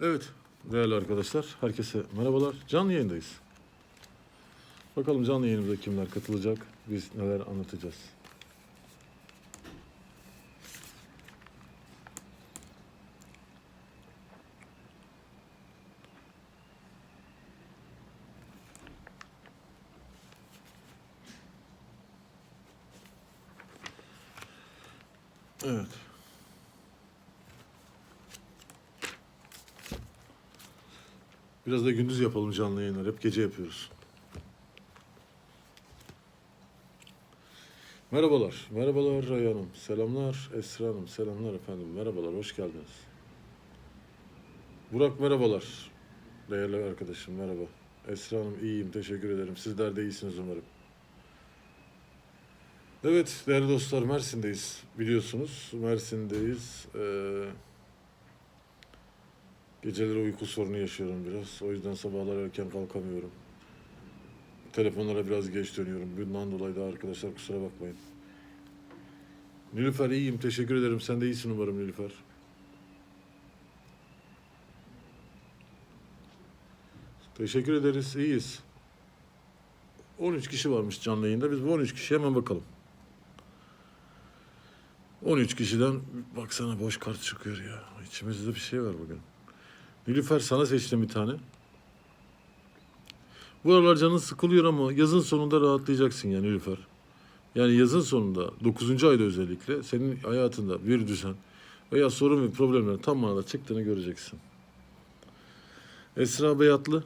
Evet değerli arkadaşlar herkese merhabalar. Canlı yayındayız. Bakalım canlı yayınımıza kimler katılacak, biz neler anlatacağız. Evet. Biraz da gündüz yapalım canlı yayınlar. Hep gece yapıyoruz. Merhabalar. Merhabalar Ray Hanım. Selamlar Esra Hanım. Selamlar efendim. Merhabalar. Hoş geldiniz. Burak merhabalar. Değerli arkadaşım merhaba. Esra Hanım iyiyim. Teşekkür ederim. Sizler de iyisiniz umarım. Evet değerli dostlar Mersin'deyiz. Biliyorsunuz Mersin'deyiz. Ee, Geceleri uyku sorunu yaşıyorum biraz. O yüzden sabahlar erken kalkamıyorum. Telefonlara biraz geç dönüyorum. Bundan dolayı da arkadaşlar kusura bakmayın. Nilüfer iyiyim. Teşekkür ederim. Sen de iyisin umarım Nilüfer. Teşekkür ederiz. İyiyiz. 13 kişi varmış canlı yayında. Biz bu 13 kişiye hemen bakalım. 13 kişiden baksana boş kart çıkıyor ya. İçimizde bir şey var bugün. Nilüfer sana seçtim bir tane. Bu aralar canın sıkılıyor ama yazın sonunda rahatlayacaksın yani Nilüfer. Yani yazın sonunda 9. ayda özellikle senin hayatında bir düzen veya sorun ve problemlerin tam manada çıktığını göreceksin. Esra Beyatlı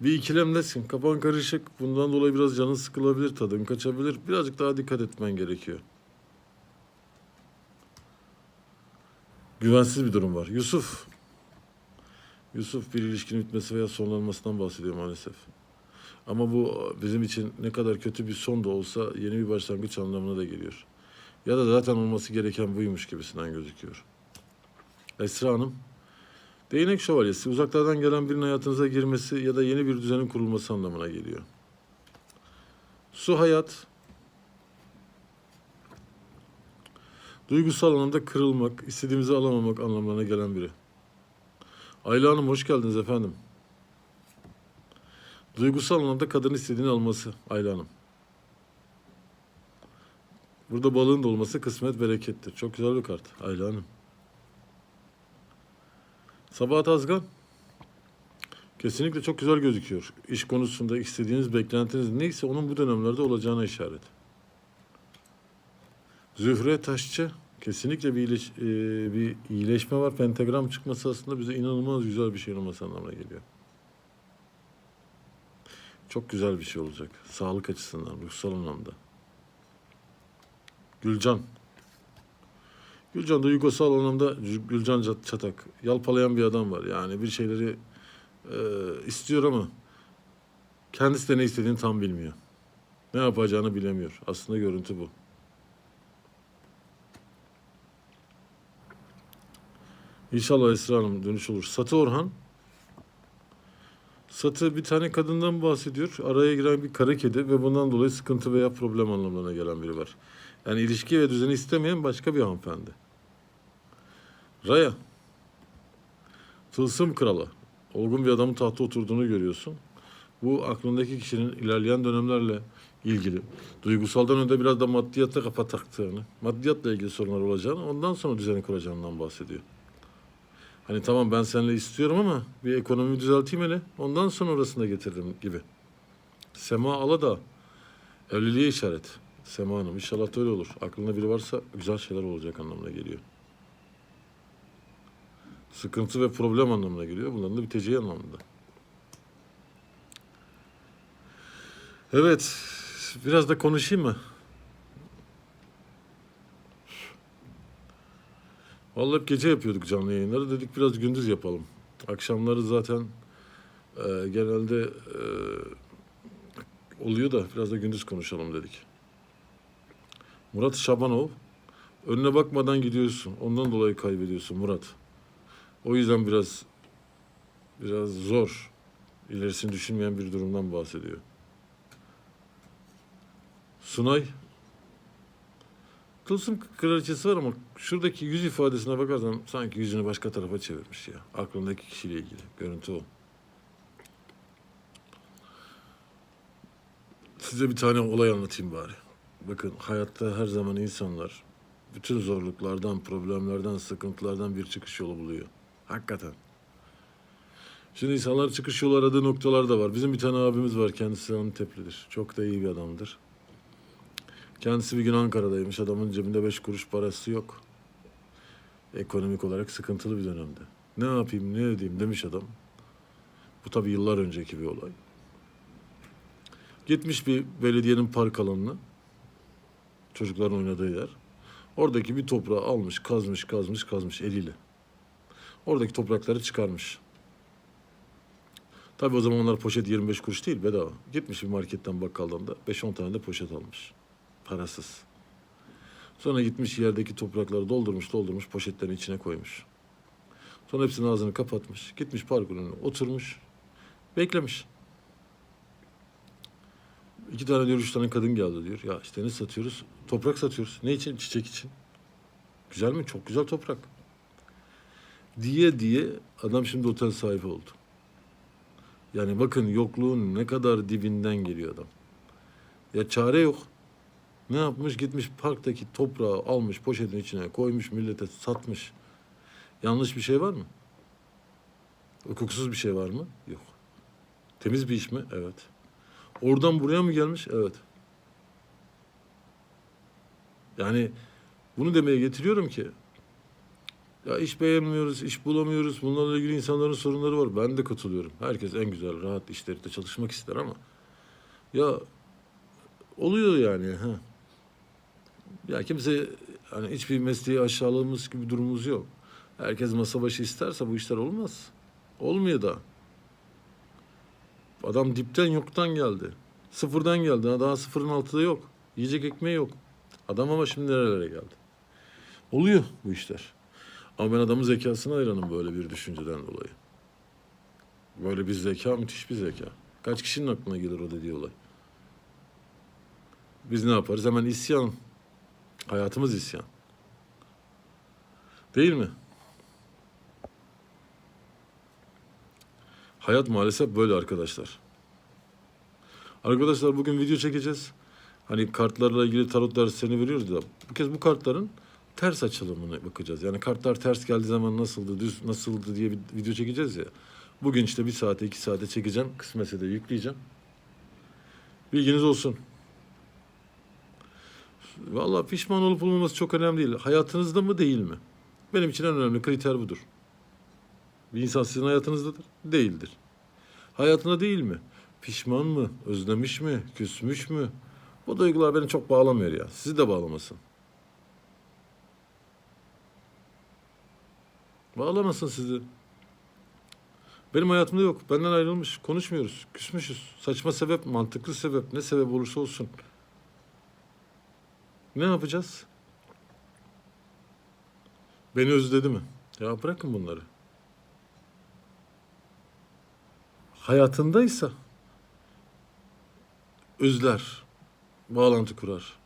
bir ikilemdesin. Kafan karışık. Bundan dolayı biraz canın sıkılabilir, tadın kaçabilir. Birazcık daha dikkat etmen gerekiyor. Güvensiz bir durum var. Yusuf, Yusuf bir ilişkinin bitmesi veya sonlanmasından bahsediyor maalesef. Ama bu bizim için ne kadar kötü bir son da olsa yeni bir başlangıç anlamına da geliyor. Ya da zaten olması gereken buymuş gibisinden gözüküyor. Esra Hanım, değnek şövalyesi uzaklardan gelen birinin hayatınıza girmesi ya da yeni bir düzenin kurulması anlamına geliyor. Su hayat, duygusal anlamda kırılmak, istediğimizi alamamak anlamlarına gelen biri. Ayla Hanım hoş geldiniz efendim. Duygusal anlamda kadın istediğini alması Ayla Hanım. Burada balığın da olması kısmet berekettir. Çok güzel bir kart Ayla Hanım. Sabahat Azgan. Kesinlikle çok güzel gözüküyor. İş konusunda istediğiniz beklentiniz neyse onun bu dönemlerde olacağına işaret. Zühre Taşçı. Kesinlikle bir, iyileş, e, bir iyileşme var. Pentagram çıkması aslında bize inanılmaz güzel bir şey olması anlamına geliyor. Çok güzel bir şey olacak. Sağlık açısından, ruhsal anlamda. Gülcan. Gülcan duygusal anlamda Gülcan Çat- Çatak. Yalpalayan bir adam var. Yani bir şeyleri e, istiyor ama kendisi de ne istediğini tam bilmiyor. Ne yapacağını bilemiyor. Aslında görüntü bu. İnşallah Esra Hanım dönüş olur. Satı Orhan. Satı bir tane kadından bahsediyor. Araya giren bir kara kedi ve bundan dolayı sıkıntı veya problem anlamlarına gelen biri var. Yani ilişki ve düzeni istemeyen başka bir hanımefendi. Raya. Tılsım kralı. Olgun bir adamın tahta oturduğunu görüyorsun. Bu aklındaki kişinin ilerleyen dönemlerle ilgili. Duygusaldan önce biraz da maddiyata kafa taktığını, maddiyatla ilgili sorunlar olacağını, ondan sonra düzeni kuracağından bahsediyor. Hani tamam ben seninle istiyorum ama bir ekonomi düzelteyim hele. Ondan sonra orasını getiririm gibi. Sema Aladağ. Evliliğe işaret. Sema Hanım. İnşallah da öyle olur. Aklında biri varsa güzel şeyler olacak anlamına geliyor. Sıkıntı ve problem anlamına geliyor. Bunların da biteceği anlamında. Evet. Biraz da konuşayım mı? Vallahi hep gece yapıyorduk canlı yayınları. Dedik biraz gündüz yapalım. Akşamları zaten e, genelde e, oluyor da biraz da gündüz konuşalım dedik. Murat Şabanov. Önüne bakmadan gidiyorsun. Ondan dolayı kaybediyorsun Murat. O yüzden biraz biraz zor. İlerisini düşünmeyen bir durumdan bahsediyor. Sunay Tılsım kraliçesi var ama şuradaki yüz ifadesine bakarsan sanki yüzünü başka tarafa çevirmiş ya. Aklındaki kişiyle ilgili. Görüntü o. Size bir tane olay anlatayım bari. Bakın hayatta her zaman insanlar bütün zorluklardan, problemlerden, sıkıntılardan bir çıkış yolu buluyor. Hakikaten. Şimdi insanlar çıkış yolu aradığı noktalar da var. Bizim bir tane abimiz var. Kendisi Anteplidir. Çok da iyi bir adamdır. Kendisi bir gün Ankara'daymış. Adamın cebinde beş kuruş parası yok. Ekonomik olarak sıkıntılı bir dönemde. Ne yapayım, ne edeyim demiş adam. Bu tabii yıllar önceki bir olay. Gitmiş bir belediyenin park alanına. Çocukların oynadığı yer. Oradaki bir toprağı almış, kazmış, kazmış, kazmış eliyle. Oradaki toprakları çıkarmış. Tabii o zamanlar poşet 25 kuruş değil bedava. Gitmiş bir marketten bakkaldan da 5-10 tane de poşet almış. Parasız. Sonra gitmiş yerdeki toprakları doldurmuş doldurmuş poşetlerin içine koymuş. Sonra hepsinin ağzını kapatmış. Gitmiş önüne oturmuş. Beklemiş. İki tane diyor, üç tane kadın geldi diyor. Ya işte ne satıyoruz? Toprak satıyoruz. Ne için? Çiçek için. Güzel mi? Çok güzel toprak. Diye diye adam şimdi otel sahibi oldu. Yani bakın yokluğun ne kadar dibinden geliyor adam. Ya çare yok. Ne yapmış? Gitmiş parktaki toprağı almış poşetin içine koymuş millete satmış. Yanlış bir şey var mı? Hukuksuz bir şey var mı? Yok. Temiz bir iş mi? Evet. Oradan buraya mı gelmiş? Evet. Yani bunu demeye getiriyorum ki ya iş beğenmiyoruz, iş bulamıyoruz. Bunlarla ilgili insanların sorunları var. Ben de katılıyorum. Herkes en güzel, rahat işlerinde çalışmak ister ama ya oluyor yani. Ha. Ya kimse hani hiçbir mesleği aşağılamamız gibi durumumuz yok. Herkes masa başı isterse bu işler olmaz. Olmuyor da. Adam dipten yoktan geldi. Sıfırdan geldi. Ha, Daha sıfırın altında yok. Yiyecek ekmeği yok. Adam ama şimdi nerelere geldi. Oluyor bu işler. Ama ben adamın zekasına hayranım böyle bir düşünceden dolayı. Böyle bir zeka müthiş bir zeka. Kaç kişinin aklına gelir o dediği olay. Biz ne yaparız? Hemen isyan. Hayatımız isyan. Değil mi? Hayat maalesef böyle arkadaşlar. Arkadaşlar bugün video çekeceğiz. Hani kartlarla ilgili tarot derslerini veriyoruz da bu kez bu kartların ters açılımına bakacağız. Yani kartlar ters geldiği zaman nasıldı, düz nasıldı diye bir video çekeceğiz ya. Bugün işte bir saate iki saate çekeceğim. Kısmetse de yükleyeceğim. Bilginiz olsun. Vallahi pişman olup olmaması çok önemli değil. Hayatınızda mı değil mi? Benim için en önemli kriter budur. Bir insan sizin hayatınızdadır. Değildir. Hayatında değil mi? Pişman mı? Özlemiş mi? Küsmüş mü? Bu duygular beni çok bağlamıyor ya. Sizi de bağlamasın. Bağlamasın sizi. Benim hayatımda yok. Benden ayrılmış. Konuşmuyoruz. Küsmüşüz. Saçma sebep, mantıklı sebep. Ne sebep olursa olsun. Ne yapacağız? Beni özledi mi? Ya bırakın bunları. Hayatındaysa özler, bağlantı kurar.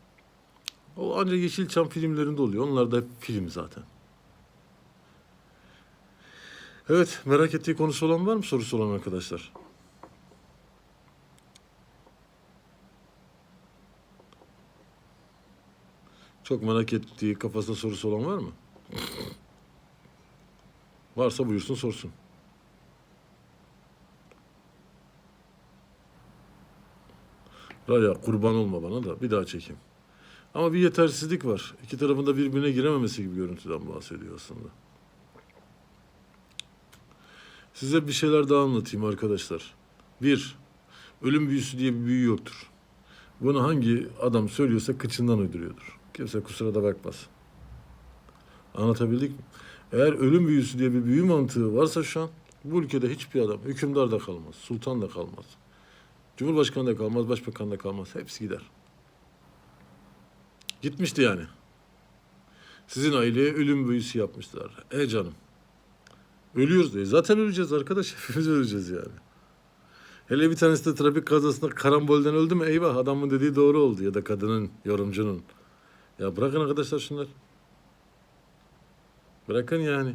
O ancak Yeşilçam filmlerinde oluyor. Onlar da film zaten. Evet, merak ettiği konusu olan var mı sorusu olan arkadaşlar? Çok merak ettiği kafasında sorusu olan var mı? Varsa buyursun sorsun. Raya kurban olma bana da bir daha çekeyim. Ama bir yetersizlik var. İki tarafında birbirine girememesi gibi görüntüden bahsediyor aslında. Size bir şeyler daha anlatayım arkadaşlar. Bir, ölüm büyüsü diye bir büyü yoktur. Bunu hangi adam söylüyorsa kıçından uyduruyordur. Kimse kusura da bakmaz. Anlatabildik mi? Eğer ölüm büyüsü diye bir büyü mantığı varsa şu an bu ülkede hiçbir adam, hükümdar da kalmaz, sultan da kalmaz. Cumhurbaşkanı da kalmaz, başbakan da kalmaz. Hepsi gider. Gitmişti yani. Sizin aileye ölüm büyüsü yapmışlar. E canım. Ölüyoruz diye. Zaten öleceğiz arkadaş. Hepimiz öleceğiz yani. Hele bir tanesi de trafik kazasında karambolden öldü mü eyvah adamın dediği doğru oldu ya da kadının, yorumcunun. Ya bırakın arkadaşlar şunlar. Bırakın yani.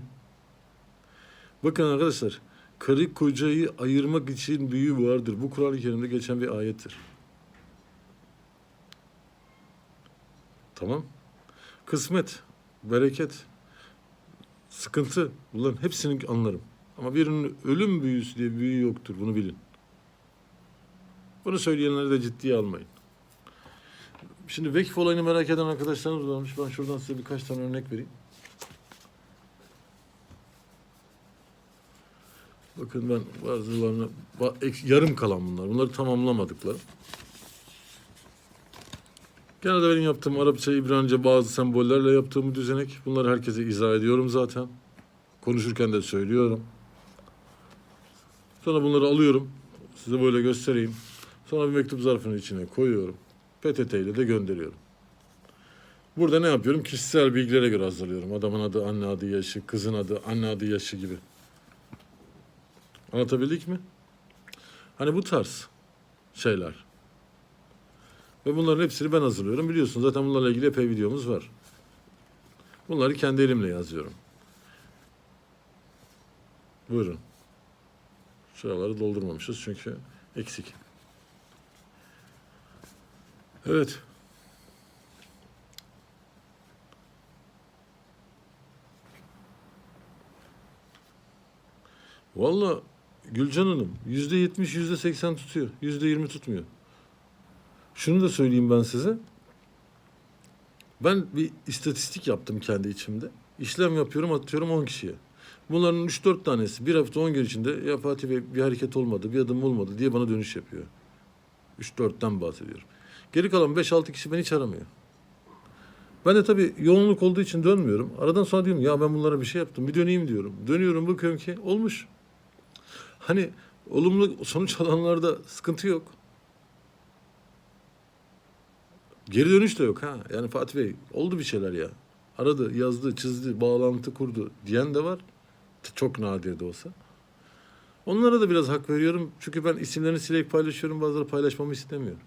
Bakın arkadaşlar. Karı kocayı ayırmak için büyü vardır. Bu Kur'an-ı Kerim'de geçen bir ayettir. Tamam. Kısmet, bereket, sıkıntı bunların hepsini anlarım. Ama birinin ölüm büyüsü diye büyü yoktur. Bunu bilin. Bunu söyleyenleri de ciddiye almayın. Şimdi vekif olayını merak eden arkadaşlarımız varmış. Ben şuradan size birkaç tane örnek vereyim. Bakın ben bazılarını ba- ek- yarım kalan bunlar. Bunları tamamlamadıkları. Genelde benim yaptığım Arapça, İbranice bazı sembollerle yaptığım düzenek. Bunları herkese izah ediyorum zaten. Konuşurken de söylüyorum. Sonra bunları alıyorum. Size böyle göstereyim. Sonra bir mektup zarfının içine koyuyorum. PTT ile de gönderiyorum. Burada ne yapıyorum? Kişisel bilgilere göre hazırlıyorum. Adamın adı, anne adı, yaşı, kızın adı, anne adı, yaşı gibi. Anlatabildik mi? Hani bu tarz şeyler. Ve bunların hepsini ben hazırlıyorum. Biliyorsun zaten bunlarla ilgili epey videomuz var. Bunları kendi elimle yazıyorum. Buyurun. Şuraları doldurmamışız çünkü eksik. Evet. Valla Gülcan Hanım yüzde yetmiş, yüzde seksen tutuyor. Yüzde yirmi tutmuyor. Şunu da söyleyeyim ben size. Ben bir istatistik yaptım kendi içimde. İşlem yapıyorum atıyorum 10 kişiye. Bunların 3-4 tanesi bir hafta 10 gün içinde ya Fatih Bey bir hareket olmadı, bir adım olmadı diye bana dönüş yapıyor. 3-4'ten bahsediyorum. Geri kalan 5-6 kişi beni hiç aramıyor. Ben de tabii yoğunluk olduğu için dönmüyorum. Aradan sonra diyorum ya ben bunlara bir şey yaptım. Bir döneyim diyorum. Dönüyorum bakıyorum ki olmuş. Hani olumlu sonuç alanlarda sıkıntı yok. Geri dönüş de yok ha. Yani Fatih Bey oldu bir şeyler ya. Aradı, yazdı, çizdi, bağlantı kurdu diyen de var. Çok nadir de olsa. Onlara da biraz hak veriyorum. Çünkü ben isimlerini silerek paylaşıyorum. Bazıları paylaşmamı istemiyor.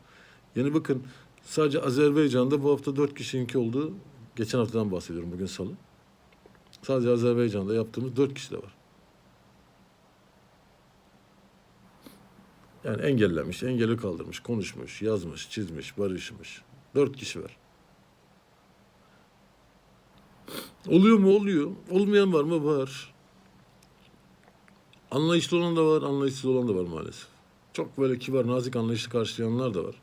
Yani bakın sadece Azerbaycan'da bu hafta dört kişininki oldu. Geçen haftadan bahsediyorum bugün salı. Sadece Azerbaycan'da yaptığımız dört kişi de var. Yani engellemiş, engeli kaldırmış, konuşmuş, yazmış, çizmiş, barışmış. Dört kişi var. Oluyor mu? Oluyor. Olmayan var mı? Var. Anlayışlı olan da var, anlayışsız olan da var maalesef. Çok böyle kibar, nazik, anlayışlı karşılayanlar da var.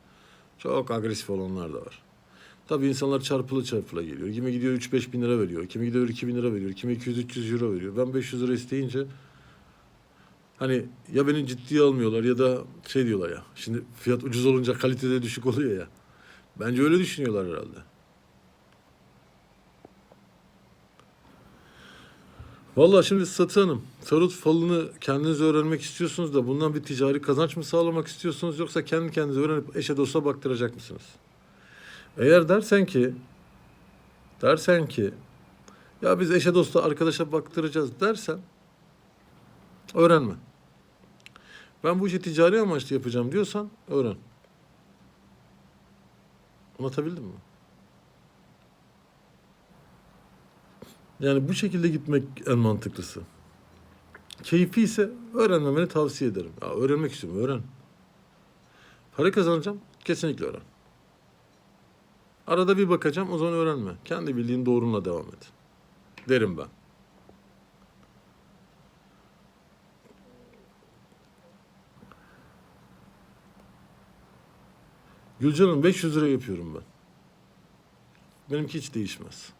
Çok agresif olanlar da var. Tabii insanlar çarpılı çarpıla geliyor. Kimi gidiyor 3-5 bin lira veriyor. Kimi gidiyor 2 bin lira veriyor. Kimi 200-300 euro veriyor. Ben 500 lira isteyince hani ya beni ciddiye almıyorlar ya da şey diyorlar ya. Şimdi fiyat ucuz olunca kalitede düşük oluyor ya. Bence öyle düşünüyorlar herhalde. Vallahi şimdi Satı Hanım, tarot falını kendiniz öğrenmek istiyorsunuz da bundan bir ticari kazanç mı sağlamak istiyorsunuz yoksa kendi kendinize öğrenip eşe dosta baktıracak mısınız? Eğer dersen ki, dersen ki, ya biz eşe dosta arkadaşa baktıracağız dersen, öğrenme. Ben bu işi ticari amaçlı yapacağım diyorsan öğren. Anlatabildim mi? Yani bu şekilde gitmek en mantıklısı. Keyfi ise öğrenmemeni tavsiye ederim. Ya öğrenmek istiyorum, öğren. Para kazanacağım, kesinlikle öğren. Arada bir bakacağım, o zaman öğrenme. Kendi bildiğin doğrunla devam et. Derim ben. Gülcan'ın 500 lira yapıyorum ben. Benimki hiç değişmez.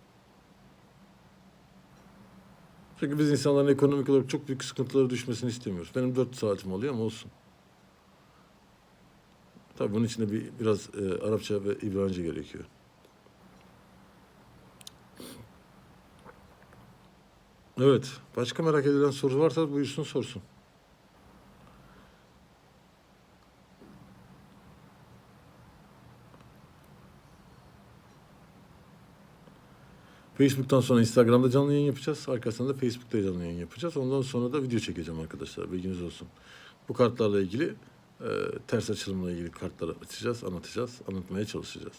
Çünkü biz insanların ekonomik olarak çok büyük sıkıntılara düşmesini istemiyoruz. Benim 4 saatim oluyor ama olsun. Tabii bunun için de bir, biraz e, Arapça ve İbranice gerekiyor. Evet. Başka merak edilen soru varsa buyursun sorsun. Facebook'tan sonra Instagram'da canlı yayın yapacağız. Arkasından da Facebook'ta canlı yayın yapacağız. Ondan sonra da video çekeceğim arkadaşlar. Bilginiz olsun. Bu kartlarla ilgili e, ters açılımla ilgili kartları açacağız, anlatacağız, anlatmaya çalışacağız.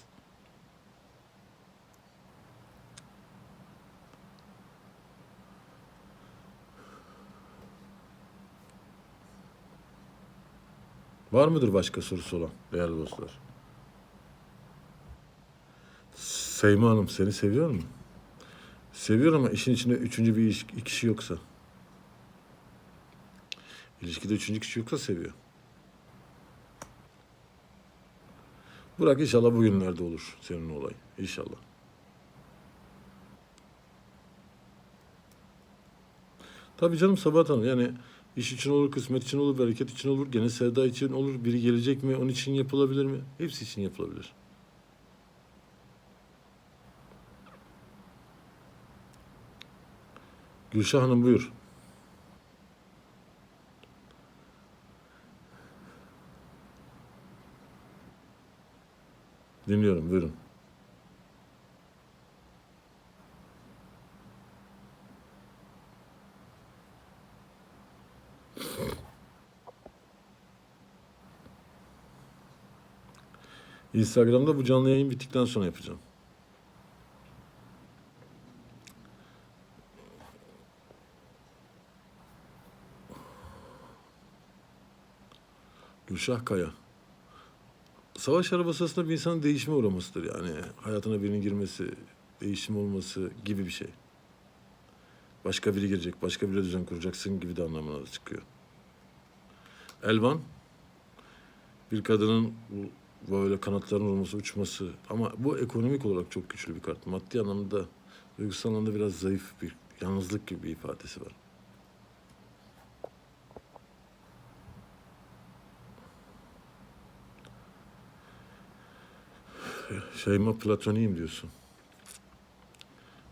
Var mıdır başka sorusu olan değerli dostlar? Seyma Hanım seni seviyor mu? Seviyor ama işin içinde üçüncü bir iş- kişi yoksa. İlişkide üçüncü kişi yoksa seviyor. Bırak inşallah bugünlerde olur senin olay. İnşallah. Tabii canım Sabahat Hanım yani iş için olur, kısmet için olur, bereket için olur, gene sevda için olur. Biri gelecek mi, onun için yapılabilir mi? Hepsi için yapılabilir. Gülşah Hanım buyur. Dinliyorum buyurun. Instagram'da bu canlı yayın bittikten sonra yapacağım. Gülşah Kaya. Savaş arabası aslında bir insanın değişime uğramasıdır yani. Hayatına birinin girmesi, değişim olması gibi bir şey. Başka biri girecek, başka biri düzen kuracaksın gibi de anlamına da çıkıyor. Elvan, bir kadının böyle kanatlarının olması, uçması ama bu ekonomik olarak çok güçlü bir kart. Maddi anlamda, duygusal anlamda biraz zayıf bir, yalnızlık gibi bir ifadesi var. Şeyma platoniyim diyorsun.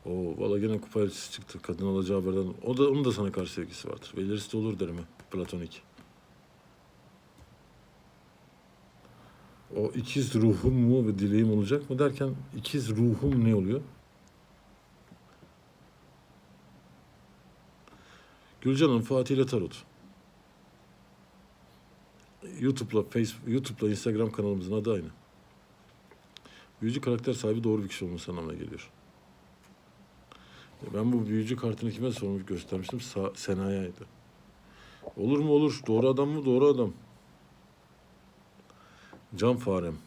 O valla gene kupa elçisi çıktı. Kadın alacağı haberden. O da onun da sana karşı sevgisi vardır. Ve ilerisi de olur derim. Platonik. O ikiz ruhum mu ve dileğim olacak mı derken ikiz ruhum ne oluyor? Gülcan Hanım Fatih ile Tarot. YouTube'la Facebook, YouTube'la Instagram kanalımızın adı aynı. Büyücü karakter sahibi doğru bir kişi olması anlamına geliyor. Ben bu büyücü kartını kime sormuş göstermiştim? Sa Sena'yaydı. Olur mu olur. Doğru adam mı? Doğru adam. Can farem.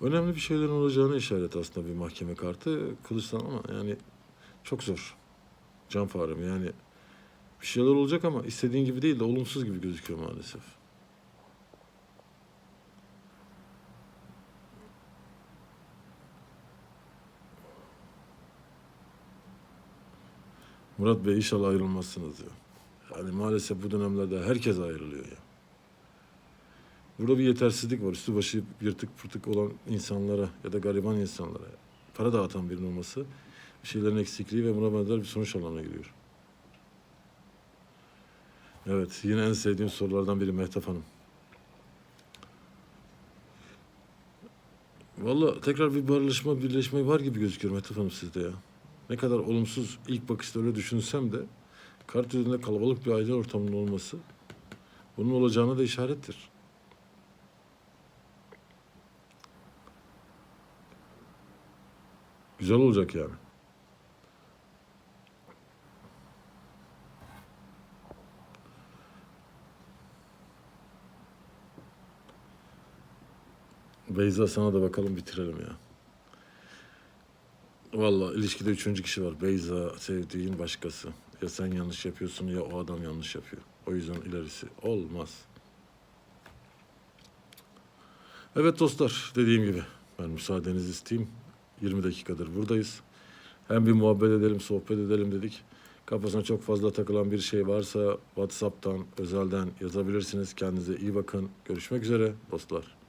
Önemli bir şeylerin olacağını işaret aslında bir mahkeme kartı. Kılıçtan ama yani çok zor. Can farem yani bir şeyler olacak ama istediğin gibi değil de olumsuz gibi gözüküyor maalesef. Murat Bey inşallah ayrılmazsınız diyor. Yani maalesef bu dönemlerde herkes ayrılıyor ya. Burada bir yetersizlik var. Üstü başı yırtık pırtık olan insanlara ya da gariban insanlara para dağıtan birinin olması bir şeylerin eksikliği ve buna benzer bir sonuç anlamına geliyor. Evet, yine en sevdiğim sorulardan biri Mehtap Hanım. Valla tekrar bir barışma, birleşme var gibi gözüküyor Mehtap Hanım sizde ya. Ne kadar olumsuz ilk bakışta öyle düşünsem de kart üzerinde kalabalık bir aile ortamının olması bunun olacağına da işarettir. Güzel olacak yani. Beyza sana da bakalım bitirelim ya. Vallahi ilişkide üçüncü kişi var. Beyza sevdiğin başkası. Ya sen yanlış yapıyorsun ya o adam yanlış yapıyor. O yüzden ilerisi olmaz. Evet dostlar dediğim gibi ben müsaadenizi isteyeyim. 20 dakikadır buradayız. Hem bir muhabbet edelim, sohbet edelim dedik. Kafasına çok fazla takılan bir şey varsa WhatsApp'tan, özelden yazabilirsiniz. Kendinize iyi bakın. Görüşmek üzere dostlar.